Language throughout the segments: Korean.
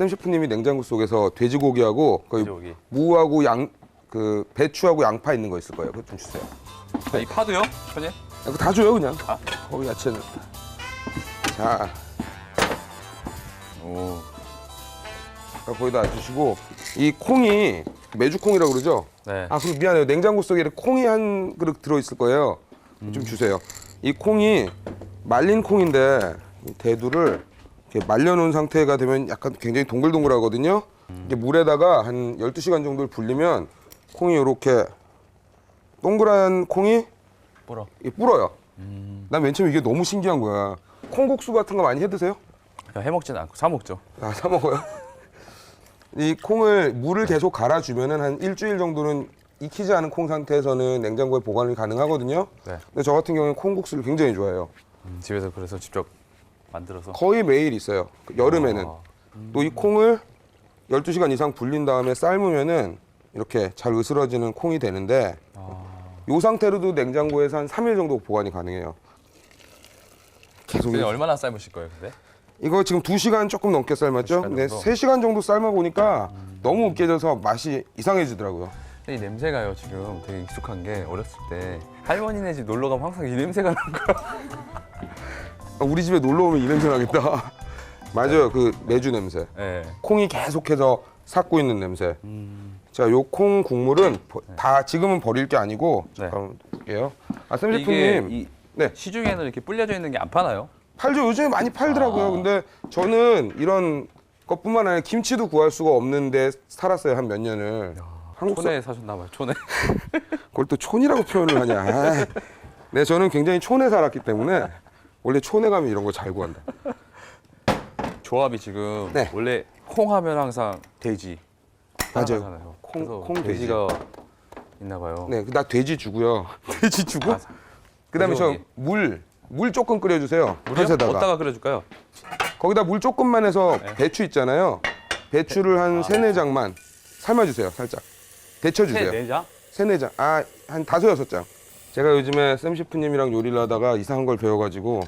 샘 셰프님이 냉장고 속에서 돼지고기하고 거의 돼지고기. 무하고 양 그 배추하고 양파 있는 거 있을 거예요. 그거 좀 주세요. 아, 이 파도요? 셰프님? 이거 다 줘요 그냥. 아. 거기 야채는. 자, 오. 거기다 놔주시고 이 콩이 메주콩이라고 그러죠? 네. 아, 그럼 미안해요. 냉장고 속에 이렇게 콩이 한 그릇 들어있을 거예요. 좀 주세요. 이 콩이 말린 콩인데 이 대두를 말려놓은 상태가 되면 약간 굉장히 동글동글하거든요. 이게 물에다가 한 12시간 정도를 불리면 콩이 이렇게 동그란 콩이 불어. 불어요. 난 맨 처음에 이게 너무 신기한 거야. 콩국수 같은 거 많이 해 드세요? 그냥 해먹지는 않고 사 먹죠. 아, 사 먹어요. 이 콩을 물을 계속 갈아주면은 한 일주일 정도는 익히지 않은 콩 상태에서는 냉장고에 보관이 가능하거든요. 네. 근데 저 같은 경우는 콩국수를 굉장히 좋아해요. 음, 집에서 그래서 직접 만들어서. 거의 매일 있어요. 그 여름에는. 아. 또 이 콩을 12시간 이상 불린 다음에 삶으면은 이렇게 잘 으스러지는 콩이 되는데 아. 이 상태로도 냉장고에서 한 3일 정도 보관이 가능해요. 계속 그냥 얼마나 삶으실 거예요, 근데? 이거 지금 2시간 조금 넘게 삶았죠? 시간 근데 정도? 3시간 정도 삶아 보니까 너무 으깨져서 맛이 이상해지더라고요. 근데 이 냄새가요, 지금 되게 익숙한 게 어렸을 때 할머니네 집 놀러 가면 항상 이 냄새가 나는 거야. 아, 우리 집에 놀러 오면 이 냄새 나겠다. 맞아요. 그 매주 냄새. 네. 콩이 계속해서 삭고 있는 냄새. 음. 자, 요 콩 국물은 버- 다 지금은 버릴 게 아니고 네. 잠깐 볼게요. 아, 샘 이게 셰프님. 이 네. 시중에는 이렇게 불려져 있는 게 안 파나요? 팔죠. 요즘에 많이 팔더라고요. 아. 근데 저는 이런 것뿐만 아니라 김치도 구할 수가 없는데 살았어요. 한 몇 년을. 한국 사 촌에 사 셨나 봐요, 촌에. 그걸 또 촌이라고 표현을 하냐. 네, 저는 굉장히 촌에 살았기 때문에 원래 촌에 가면 이런 거 잘 구한다. 조합이 지금 네. 원래 콩 하면 항상 돼지. 맞아요. 따라가잖아요. 콩- 그래서 콩 돼지. 돼지가 있나 봐요. 네, 나 돼지 주고요. 돼지 주고. 아, 그다음에 저 돼지고기. 물, 물 조금 끓여주세요. 물이요? 어디다가 끓여줄까요? 거기다 물 조금만 해서 네. 배추 있잖아요. 배추를 아. 한 세네 장만 삶아주세요. 살짝 데쳐주세요. 내장? 세네 장, 아 한 다섯 여섯 장. 제가 요즘에 샘 셰프님이랑 요리를 하다가 이상한 걸 배워가지고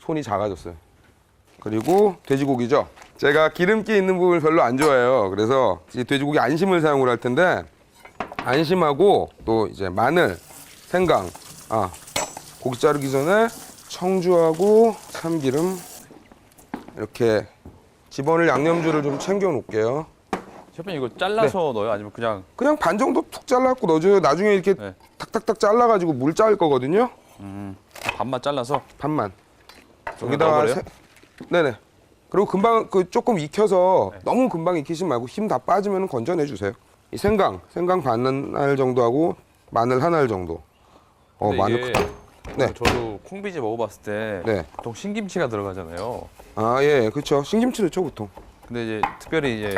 손이 작아졌어요. 그리고 돼지고기죠. 제가 기름기 있는 부분을 별로 안 좋아해요. 그래서 이 돼지고기 안심을 사용을 할 텐데 안심하고 또 이제 마늘, 생강, 아 고기 자르기 전에 청주하고 참기름 이렇게 집어넣을 양념주를 좀 챙겨 놓을게요. 셰프님 이거 잘라서 넣어요? 아니면 그냥 그냥 반 정도 툭 잘라갖고 넣어줘요. 나중에 이렇게 네. 탁탁탁 잘라가지고 물 짜을 거거든요. 음, 반만 잘라서 반만. 여기다가 넣어버려요? 세- 네네. 그리고 금방 그 조금 익혀서 네. 너무 금방 익히지 말고 힘 다 빠지면 건져내 주세요. 이 생강, 생강 반알 정도 하고 마늘 한 알 정도. 어 근데 마늘 이게. 네. 저도 콩비지 먹어봤을 때 네. 보통 신김치가 들어가잖아요. 아 예, 그렇죠. 신김치 넣죠 보통. 근데 이제 특별히 이제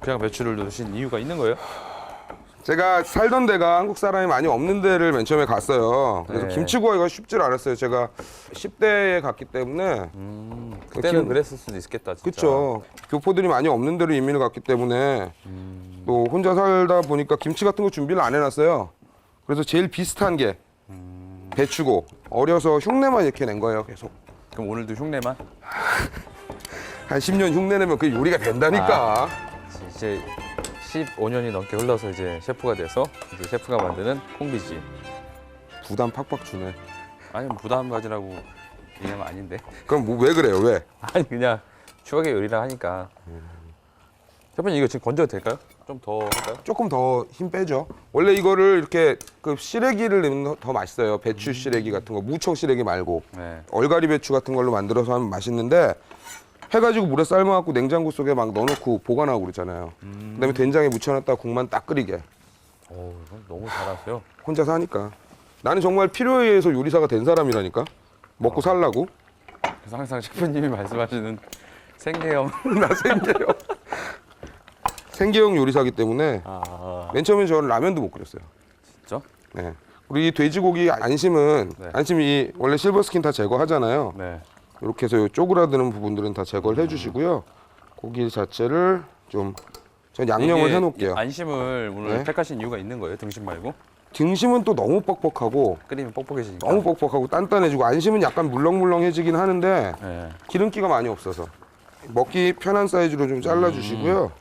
그냥 배추를 넣으신 이유가 있는 거예요? 제가 살던 데가 한국 사람이 많이 없는 데를 맨 처음에 갔어요. 그래서 네. 김치 구하기가 쉽질 않았어요. 제가 10대에 갔기 때문에 음, 그 그때는 김- 그랬을 수도 있겠다. 진짜. 그렇죠. 교포들이 많이 없는 데로 이민을 갔기 때문에 음. 또 혼자 살다 보니까 김치 같은 거 준비를 안 해놨어요. 그래서 제일 비슷한 게 음. 배추고 어려서 흉내만 이렇게 낸 거예요. 계속 그럼 오늘도 흉내만? 한 10년 흉내 내면 그 요리가 된다니까. 이제 15년이 넘게 흘러서 이제 셰프가 돼서 이제 셰프가 만드는 콩비지. 부담 팍팍 주네. 아니 부담 가지라고 얘기하면 아닌데. 그럼 뭐 왜 그래요? 왜? 아니 그냥 추억의 요리라 하니까. 셰프님 이거 지금 건져도 될까요? 좀 더 할까요? 조금 더 힘 빼죠. 원래 이거를 이렇게 그 시래기를 넣으면 더 맛있어요. 배추 시래기 같은 거, 무청 시래기 말고 네. 얼갈이 배추 같은 걸로 만들어서 하면 맛있는데 해가지고 물에 삶아갖고 냉장고 속에 막 넣어놓고 보관하고 그러잖아요. 그다음에 된장에 묻혀놨다 국만 딱 끓이게. 오 이건 너무 잘하세요. 혼자서 하니까. 나는 정말 필요에 의해서 요리사가 된 사람이라니까. 먹고 살라고. 그래서 항상 셰프님이 말씀하시는 생계형. 나 생계형. 생계형 요리사기 때문에 아 맨 처음에 저는 라면도 못 끓였어요. 진짜? 네. 우리 이 돼지고기 안심은 네. 안심이 원래 실버 스킨 다 제거하잖아요. 네. 이렇게 해서 요 쪼그라드는 부분들은 다 제거를 해주시고요. 고기 자체를 좀 전 양념을 이게 해놓을게요. 안심을 오늘 네. 택하신 이유가 있는 거예요? 등심 말고? 등심은 또 너무 뻑뻑하고 끓이면 뻑뻑해지니까. 너무 뻑뻑하고 단단해지고 안심은 약간 물렁물렁해지긴 하는데 네. 기름기가 많이 없어서 먹기 편한 사이즈로 좀 잘라주시고요.